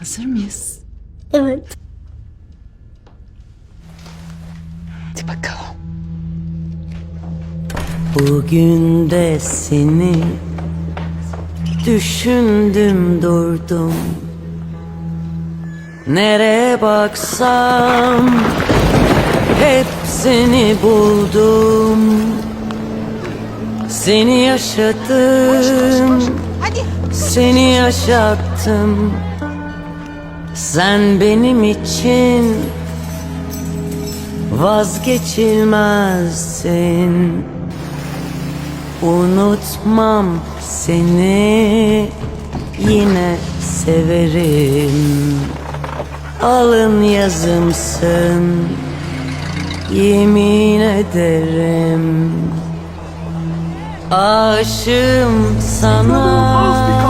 Hazır mıyız? Evet. Hadi bakalım. Bugün de seni düşündüm durdum Nereye baksam hep seni buldum Seni yaşadım Seni yaşattım Sen benim için vazgeçilmezsin. Unutmam seni yine severim. Alın yazımsın yemin ederim. Aşığım sana